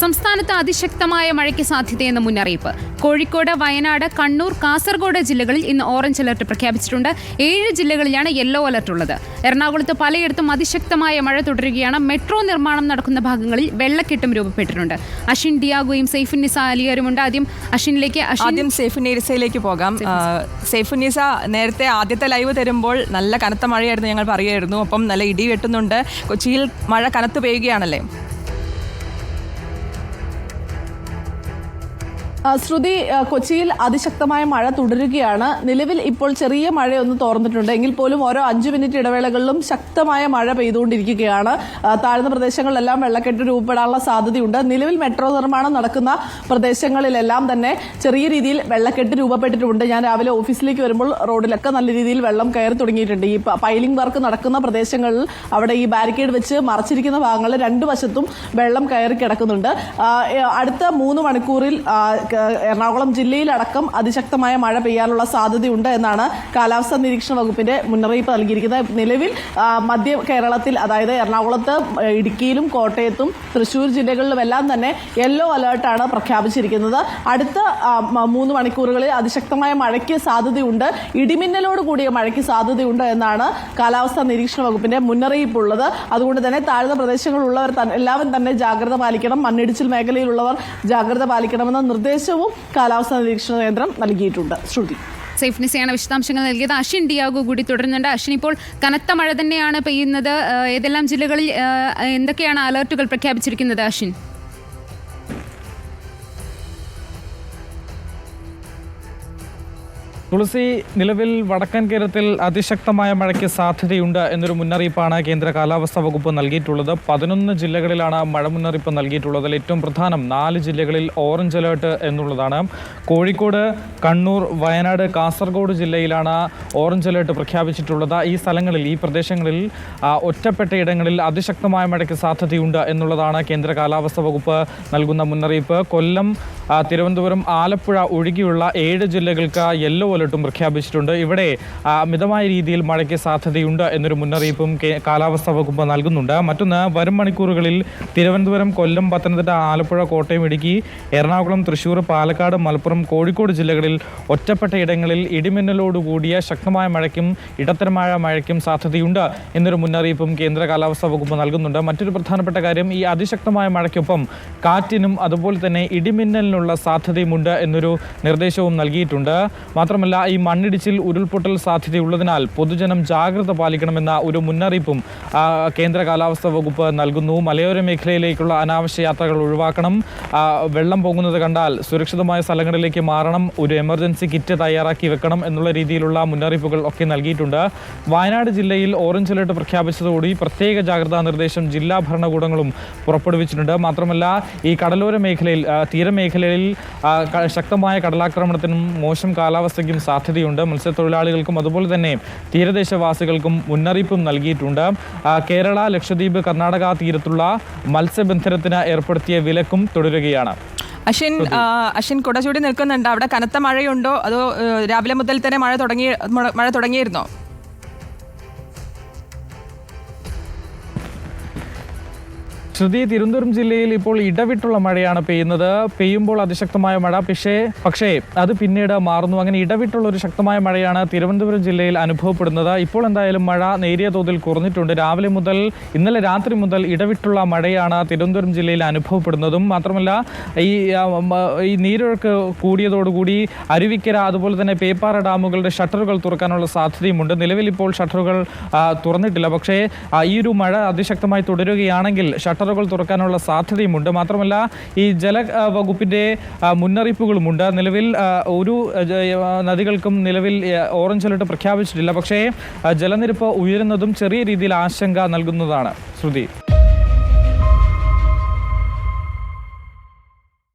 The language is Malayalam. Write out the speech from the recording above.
സംസ്ഥാനത്ത് അതിശക്തമായ മഴയ്ക്ക് സാധ്യതയെന്ന് മുന്നറിയിപ്പ്. കോഴിക്കോട് വയനാട് കണ്ണൂർ കാസർഗോഡ് ജില്ലകളിൽ ഇന്ന് ഓറഞ്ച് അലർട്ട് പ്രഖ്യാപിച്ചിട്ടുണ്ട്. ഏഴ് ജില്ലകളിലാണ് യെല്ലോ അലർട്ട് ഉള്ളത്. എറണാകുളത്ത് പലയിടത്തും അതിശക്തമായ മഴ തുടരുകയാണ്. മെട്രോ നിർമ്മാണം നടക്കുന്ന ഭാഗങ്ങളിൽ വെള്ളക്കെട്ടും രൂപപ്പെട്ടിട്ടുണ്ട്. അഷിൻ ഡിയാഗോയും സൈഫുൻ നിസ അലിയറുമുണ്ട് ആദ്യം അഷിനിലേക്ക് ആദ്യം ആദ്യം നിസയിലേക്ക് പോകാം. സേഫുന്നീസ നേരത്തെ ആദ്യത്തെ ലൈവ് തരുമ്പോൾ നല്ല കനത്ത മഴയായിരുന്നു ഞങ്ങൾ പറയുമായിരുന്നു അപ്പം നല്ല ഇടി വെട്ടുന്നുണ്ട്. കൊച്ചിയിൽ മഴ കനത്ത് പെയ്യുകയാണല്ലേ? ശ്രുതി കൊച്ചിയിൽ അതിശക്തമായ മഴ തുടരുകയാണ്. നിലവിൽ ഇപ്പോൾ ചെറിയ മഴയൊന്ന് തോർന്നിട്ടുണ്ട്. എങ്കിൽ പോലും ഓരോ അഞ്ചു മിനിറ്റ് ഇടവേളകളിലും ശക്തമായ മഴ പെയ്തുകൊണ്ടിരിക്കുകയാണ്. താഴ്ന്ന പ്രദേശങ്ങളിലെല്ലാം വെള്ളക്കെട്ട് രൂപപ്പെടാനുള്ള സാധ്യതയുണ്ട്. നിലവിൽ മെട്രോ നിർമ്മാണം നടക്കുന്ന പ്രദേശങ്ങളിലെല്ലാം തന്നെ ചെറിയ രീതിയിൽ വെള്ളക്കെട്ട് രൂപപ്പെട്ടിട്ടുണ്ട്. ഞാൻ രാവിലെ ഓഫീസിലേക്ക് വരുമ്പോൾ റോഡിലൊക്കെ നല്ല രീതിയിൽ വെള്ളം കയറി തുടങ്ങിയിട്ടുണ്ട്. ഈ പൈലിംഗ് വർക്ക് നടക്കുന്ന പ്രദേശങ്ങളിൽ അവിടെ ഈ ബാരിക്കേഡ് വെച്ച് മറച്ചിരിക്കുന്ന ഭാഗങ്ങളിൽ രണ്ടു വശത്തും വെള്ളം കയറി കിടക്കുന്നുണ്ട്. അടുത്ത മൂന്ന് മണിക്കൂറിൽ എറണാകുളം ജില്ലയിലടക്കം അതിശക്തമായ മഴ പെയ്യാനുള്ള സാധ്യതയുണ്ട് എന്നാണ് കാലാവസ്ഥാ നിരീക്ഷണ വകുപ്പിന്റെ മുന്നറിയിപ്പ് നൽകിയിരിക്കുന്നത്. നിലവിൽ മധ്യ കേരളത്തിൽ അതായത് എറണാകുളത്ത് ഇടുക്കിയിലും കോട്ടയത്തും തൃശൂർ ജില്ലകളിലുമെല്ലാം തന്നെ യെല്ലോ അലേർട്ടാണ് പ്രഖ്യാപിച്ചിരിക്കുന്നത്. അടുത്ത മൂന്ന് മണിക്കൂറുകളിൽ അതിശക്തമായ മഴയ്ക്ക് സാധ്യതയുണ്ട്. ഇടിമിന്നലോട് കൂടിയ മഴയ്ക്ക് സാധ്യതയുണ്ട് എന്നാണ് കാലാവസ്ഥാ നിരീക്ഷണ വകുപ്പിന്റെ മുന്നറിയിപ്പുള്ളത്. അതുകൊണ്ട് തന്നെ താഴ്ന്ന പ്രദേശങ്ങളിലുള്ളവർ എല്ലാവരും തന്നെ ജാഗ്രത പാലിക്കണം. മണ്ണിടിച്ചിൽ മേഖലയിലുള്ളവർ ജാഗ്രത പാലിക്കണമെന്ന നിർദ്ദേശവും കാലാവസ്ഥാ നിരീക്ഷണ കേന്ദ്രം നൽകിയിട്ടുണ്ട്. ശ്രുതി. സേഫ് നിസയാണ് വിശദാംശങ്ങൾ നൽകിയത്. അശ്വിൻ ഡിയാഗോ കൂടി തുടരുന്നുണ്ട്. അശ്വിൻ ഇപ്പോൾ കനത്ത മഴ തന്നെയാണ് പെയ്യുന്നത്. ഏതെല്ലാം ജില്ലകളിൽ എന്തൊക്കെയാണ് അലർട്ടുകൾ പ്രഖ്യാപിച്ചിരിക്കുന്നത് അഷിൻ തുളസി നിലവിൽ വടക്കൻ കേരളത്തിൽ അതിശക്തമായ മഴയ്ക്ക് സാധ്യതയുണ്ട് എന്നൊരു മുന്നറിയിപ്പാണ് കേന്ദ്ര കാലാവസ്ഥാ വകുപ്പ് നൽകിയിട്ടുള്ളത്. പതിനൊന്ന് ജില്ലകളിലാണ് മഴ മുന്നറിയിപ്പ് നൽകിയിട്ടുള്ളത്. ഏറ്റവും പ്രധാനം നാല് ജില്ലകളിൽ ഓറഞ്ച് അലേർട്ട് എന്നുള്ളതാണ്. കോഴിക്കോട് കണ്ണൂർ വയനാട് കാസർഗോഡ് ജില്ലയിലാണ് ഓറഞ്ച് അലേർട്ട് പ്രഖ്യാപിച്ചിട്ടുള്ളത്. ഈ സ്ഥലങ്ങളിൽ ഈ പ്രദേശങ്ങളിൽ ഒറ്റപ്പെട്ട ഇടങ്ങളിൽ അതിശക്തമായ മഴയ്ക്ക് സാധ്യതയുണ്ട് എന്നുള്ളതാണ് കേന്ദ്ര കാലാവസ്ഥാ വകുപ്പ് നൽകുന്ന മുന്നറിയിപ്പ്. കൊല്ലം തിരുവനന്തപുരം ആലപ്പുഴ ഒഴികെയുള്ള ഏഴ് ജില്ലകൾക്ക് യെല്ലോ പ്രഖ്യാപിച്ചിട്ടുണ്ട്. ഇവിടെ അമിതമായ രീതിയിൽ മഴയ്ക്ക് സാധ്യതയുണ്ട് എന്നൊരു മുന്നറിയിപ്പും കാലാവസ്ഥാ വകുപ്പ് നൽകുന്നുണ്ട്. മറ്റൊന്ന് വരും മണിക്കൂറുകളിൽ തിരുവനന്തപുരം കൊല്ലം പത്തനംതിട്ട ആലപ്പുഴ കോട്ടയം ഇടുക്കി എറണാകുളം തൃശൂർ പാലക്കാട് മലപ്പുറം കോഴിക്കോട് ജില്ലകളിൽ ഒറ്റപ്പെട്ട ഇടങ്ങളിൽ ഇടിമിന്നലോടുകൂടിയ ശക്തമായ മഴയ്ക്കും ഇടത്തരമായ മഴയ്ക്കും സാധ്യതയുണ്ട് എന്നൊരു മുന്നറിയിപ്പും കേന്ദ്ര കാലാവസ്ഥാ വകുപ്പ് നൽകുന്നുണ്ട്. മറ്റൊരു പ്രധാനപ്പെട്ട കാര്യം ഈ അതിശക്തമായ മഴയ്ക്കൊപ്പം കാറ്റിനും അതുപോലെ തന്നെ ഇടിമിന്നലിനുള്ള സാധ്യതയുമുണ്ട് എന്നൊരു നിർദ്ദേശവും നൽകിയിട്ടുണ്ട്. മാത്രമല്ല ഈ മണ്ണിടിച്ചിൽ ഉരുൾപൊട്ടൽ സാധ്യതയുള്ളതിനാൽ പൊതുജനം ജാഗ്രത പാലിക്കണമെന്ന ഒരു മുന്നറിയിപ്പും കേന്ദ്ര കാലാവസ്ഥാ വകുപ്പ് നൽകുന്നു. മലയോര മേഖലയിലേക്കുള്ള അനാവശ്യ യാത്രകൾ ഒഴിവാക്കണം. വെള്ളം പൊങ്ങുന്നത് കണ്ടാൽ സുരക്ഷിതമായ സ്ഥലങ്ങളിലേക്ക് മാറണം. ഒരു എമർജൻസി കിറ്റ് തയ്യാറാക്കി വെക്കണം എന്നുള്ള രീതിയിലുള്ള മുന്നറിയിപ്പുകൾ ഒക്കെ നൽകിയിട്ടുണ്ട്. വയനാട് ജില്ലയിൽ ഓറഞ്ച് അലർട്ട് പ്രഖ്യാപിച്ചതോടെ പ്രത്യേക ജാഗ്രതാ നിർദ്ദേശം ജില്ലാ ഭരണകൂടങ്ങളും പുറപ്പെടുവിച്ചിട്ടുണ്ട്. മാത്രമല്ല ഈ കടലോര മേഖലയിൽ തീരമേഖലയിൽ ശക്തമായ കടലാക്രമണത്തിനും മോശം കാലാവസ്ഥയ്ക്കും സാധ്യതയുണ്ട്. മത്സ്യത്തൊഴിലാളികൾക്കും അതുപോലെ തന്നെ തീരദേശവാസികൾക്കും മുന്നറിയിപ്പും നൽകിയിട്ടുണ്ട്. കേരള ലക്ഷദ്വീപ് കർണാടക തീരത്തുള്ള മത്സ്യബന്ധനത്തിന് ഏർപ്പെടുത്തിയ വിലക്കും തുടരുകയാണ്. അശ്വിൻ അശ്വിൻ കുടചൂടി നിൽക്കുന്നുണ്ട്. അവിടെ കനത്ത മഴയുണ്ടോ? അതോ രാവിലെ മുതൽ തന്നെ മഴ തുടങ്ങി മഴ തുടങ്ങിയിരുന്നോ? ശ്രുതി തിരുവനന്തപുരം ജില്ലയിൽ ഇപ്പോൾ ഇടവിട്ടുള്ള മഴയാണ് പെയ്യുന്നത്. പെയ്യുമ്പോൾ അതിശക്തമായ മഴ. പക്ഷേ പക്ഷേ അത് പിന്നീട് മാറുന്നു. അങ്ങനെ ഇടവിട്ടുള്ള ഒരു ശക്തമായ മഴയാണ് തിരുവനന്തപുരം ജില്ലയിൽ അനുഭവപ്പെടുന്നത്. ഇപ്പോൾ എന്തായാലും മഴ നേരിയ തോതിൽ കുറഞ്ഞിട്ടുണ്ട്. രാവിലെ മുതൽ ഇന്നലെ രാത്രി മുതൽ ഇടവിട്ടുള്ള മഴയാണ് തിരുവനന്തപുരം ജില്ലയിൽ അനുഭവപ്പെടുന്നതും. മാത്രമല്ല ഈ ഈ നീരൊഴുക്ക് കൂടിയതോടുകൂടി അരുവിക്കര അതുപോലെ തന്നെ പേപ്പാറ ഡാമുകളുടെ ഷട്ടറുകൾ തുറക്കാനുള്ള സാധ്യതയുമുണ്ട്. നിലവിൽ ഇപ്പോൾ ഷട്ടറുകൾ തുറന്നിട്ടില്ല. പക്ഷേ ഈ ഒരു മഴ അതിശക്തമായി തുടരുകയാണെങ്കിൽ ഷട്ടറുകൾ തുറക്കാനുള്ള സാധ്യതയുമുണ്ട്. മാത്രമല്ല ഈ ജല വകുപ്പിന്റെ മുന്നറിയിപ്പുകളുമുണ്ട്. നിലവിൽ ഒരു നദികൾക്കും നിലവിൽ ഓറഞ്ച് അലർട്ട് പ്രഖ്യാപിച്ചിട്ടില്ല. പക്ഷേ ജലനിരപ്പ് ഉയരുന്നതും ചെറിയ രീതിയിൽ ആശങ്ക നൽകുന്നതാണ്. ശ്രുതി.